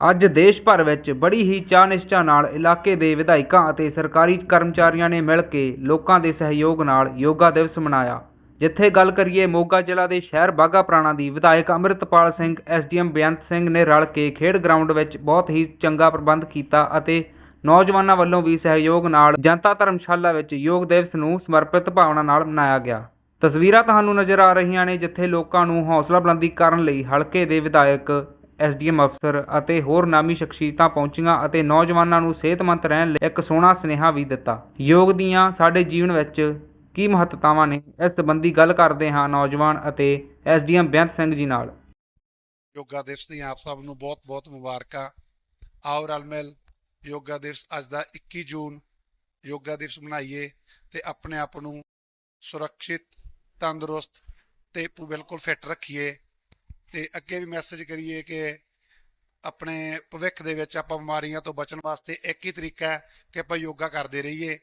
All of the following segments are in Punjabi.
ਅੱਜ ਦੇਸ਼ ਭਰ ਵਿੱਚ ਬੜੀ ਹੀ ਚਾਅ ਨਿਸ਼ਚਾ ਨਾਲ ਇਲਾਕੇ ਦੇ ਵਿਧਾਇਕਾਂ ਅਤੇ ਸਰਕਾਰੀ ਕਰਮਚਾਰੀਆਂ ਨੇ ਮਿਲ ਕੇ ਲੋਕਾਂ ਦੇ ਸਹਿਯੋਗ ਨਾਲ ਯੋਗਾ ਦਿਵਸ ਮਨਾਇਆ। ਜਿੱਥੇ ਗੱਲ ਕਰੀਏ ਮੋਗਾ ਜ਼ਿਲ੍ਹਾ ਦੇ ਸ਼ਹਿਰ ਬਾਗਾ ਪੁਰਾਣਾ ਦੀ, ਵਿਧਾਇਕ ਅੰਮ੍ਰਿਤਪਾਲ ਸਿੰਘ ਐਸਡੀਐਮ ਬੇਅੰਤ ਸਿੰਘ ਨੇ ਰਲ ਕੇ ਖੇਡ ਗਰਾਊਂਡ ਵਿੱਚ ਬਹੁਤ ਹੀ ਚੰਗਾ ਪ੍ਰਬੰਧ ਕੀਤਾ ਅਤੇ ਨੌਜਵਾਨਾਂ ਵੱਲੋਂ ਵੀ ਸਹਿਯੋਗ ਨਾਲ ਜਨਤਾ ਧਰਮਸ਼ਾਲਾ ਵਿੱਚ ਯੋਗ ਦਿਵਸ ਨੂੰ ਸਮਰਪਿਤ ਭਾਵਨਾ ਨਾਲ ਮਨਾਇਆ ਗਿਆ। ਤਸਵੀਰਾਂ ਤੁਹਾਨੂੰ ਨਜ਼ਰ ਆ ਰਹੀਆਂ ਨੇ, ਜਿੱਥੇ ਲੋਕਾਂ ਨੂੰ ਹੌਸਲਾ ਬੁਲੰਦੀ ਕਰਨ ਲਈ ਹਲਕੇ ਦੇ ਵਿਧਾਇਕ ਐਸਡੀਐਮ ਅਫਸਰ ਅਤੇ ਹੋਰ ਨਾਮੀ ਸ਼ਖਸੀਅਤਾਂ ਪਹੁੰਚੀਆਂ ਅਤੇ ਨੌਜਵਾਨਾਂ ਨੂੰ ਸਿਹਤਮੰਦ ਰਹਿਣ ਲਈ ਇੱਕ ਸੋਹਣਾ ਸੁਨੇਹਾ ਵੀ ਦਿੱਤਾ। ਯੋਗ ਦੀਆਂ ਸਾਡੇ ਜੀਵਨ ਵਿੱਚ ਕੀ ਮਹੱਤਤਾਵਾਂ ਨੇ? ਇਸ ਸੰਬੰਧੀ ਗੱਲ ਕਰਦੇ ਹਾਂ ਨੌਜਵਾਨ ਅਤੇ ਐਸਡੀਐਮ ਬੇਅੰਤ ਸਿੰਘ ਜੀ ਨਾਲ। ਯੋਗਾ ਦਿਵਸ ਦੀਆਂ ਆਪ ਸਭ ਨੂੰ ਬਹੁਤ-ਬਹੁਤ ਮੁਬਾਰਕਾਂ। ਆਓ ਰਲ ਮਿਲ ਯੋਗਾ ਦਿਵਸ ਅੱਜ ਦਾ 21 ਜੂਨ। ਯੋਗਾ ਦਿਵਸ ਮਨਾਈਏ ਤੇ ਆਪਣੇ ਆਪ ਨੂੰ ਸੁਰੱਖਿਅਤ, ਤੰਦਰੁਸਤ ਤੇ ਪੂ- ਬਿਲਕੁਲ ਫਿੱਟ ਰੱਖੀਏ। ਤੇ ਅੱਗੇ ਵੀ ਮੈਸੇਜ ਕਰੀਏ ਕਿ ਆਪਣੇ ਭਵਿੱਖ ਦੇ ਵਿੱਚ ਆਪਾਂ ਬਿਮਾਰੀਆਂ ਤੋਂ ਬਚਣ ਵਾਸਤੇ ਇੱਕ ਹੀ ਤਰੀਕਾ ਹੈ ਕਿ ਆਪਾਂ ਯੋਗਾ ਕਰਦੇ ਰਹੀਏ।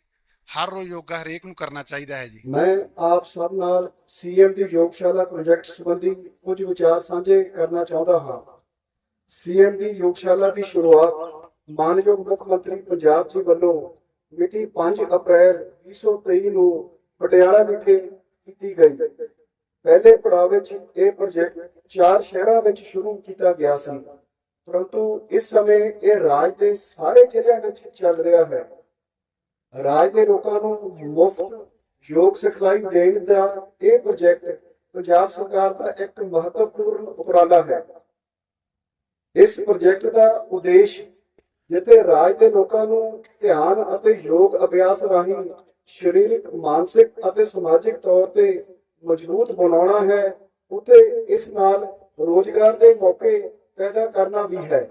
ਹਰ ਰੋਜ਼ ਯੋਗਾ ਹਰੇਕ ਨੂੰ ਕਰਨਾ ਚਾਹੀਦਾ ਹੈ ਜੀ। ਮੈਂ ਆਪ ਸਭ ਨਾਲ ਸੀਐਮ ਦੀ ਯੋਗਸ਼ਾਲਾ ਪ੍ਰੋਜੈਕਟ ਸੰਬੰਧੀ ਕੁਝ ਵਿਚਾਰ ਸਾਂਝੇ ਕਰਨਾ ਚਾਹੁੰਦਾ ਹਾਂ। ਸੀਐਮ ਦੀ ਯੋਗਸ਼ਾਲਾ ਦੀ ਸ਼ੁਰੂਆਤ ਮਾਨਯੋਗ ਮੁੱਖ ਮੰਤਰੀ ਪੰਜਾਬ ਜੀ ਵੱਲੋਂ ਮਿਤੀ 5 ਅਪ੍ਰੈਲ 2023 ਨੂੰ ਪਟਿਆਲਾ ਵਿਖੇ ਕੀਤੀ ਗਈ। ਪਹਿਲੇ ਪੜਾਅ ਵਿੱਚ ਇਹ ਪ੍ਰੋਜੈਕਟ ਚਾਰ ਸ਼ਹਿਰਾਂ ਵਿੱਚ ਸ਼ੁਰੂ ਕੀਤਾ ਗਿਆ ਸੀ। ਪਰੰਤੂ ਇਸ ਸਮੇਂ ਇਹ ਰਾਜ ਦੇ ਸਾਰੇ ਜ਼ਿਲ੍ਹਿਆਂ ਵਿੱਚ ਚੱਲ ਰਿਹਾ ਹੈ। ਰਾਜ ਦੇ ਲੋਕਾਂ ਨੂੰ ਮੁਫਤ ਯੋਗ ਸਿਖਲਾਈ ਦੇਣ ਦਾ ਇਹ ਪ੍ਰੋਜੈਕਟ ਪੰਜਾਬ ਸਰਕਾਰ ਦਾ ਇੱਕ ਮਹੱਤਵਪੂਰਨ ਉਪਰਾਲਾ ਹੈ। ਇਸ ਪ੍ਰੋਜੈਕਟ ਦਾ ਉਦੇਸ਼ ਜਿੱਥੇ ਰਾਜ ਦੇ ਲੋਕਾਂ ਨੂੰ ਧਿਆਨ ਅਤੇ ਯੋਗ ਅਭਿਆਸ ਰਾਹੀਂ ਸਰੀਰਕ, ਮਾਨਸਿਕ ਅਤੇ ਸਮਾਜਿਕ ਤੌਰ ਤੇ ਮਜ਼ਬੂਤ ਬਣਾਉਣਾ ਹੈ ਉਤੇ ਇਸ ਨਾਲ ਰੋਜ਼ਗਾਰ ਦੇ ਮੌਕੇ ਪੈਦਾ ਕਰਨਾ ਵੀ ਹੈ।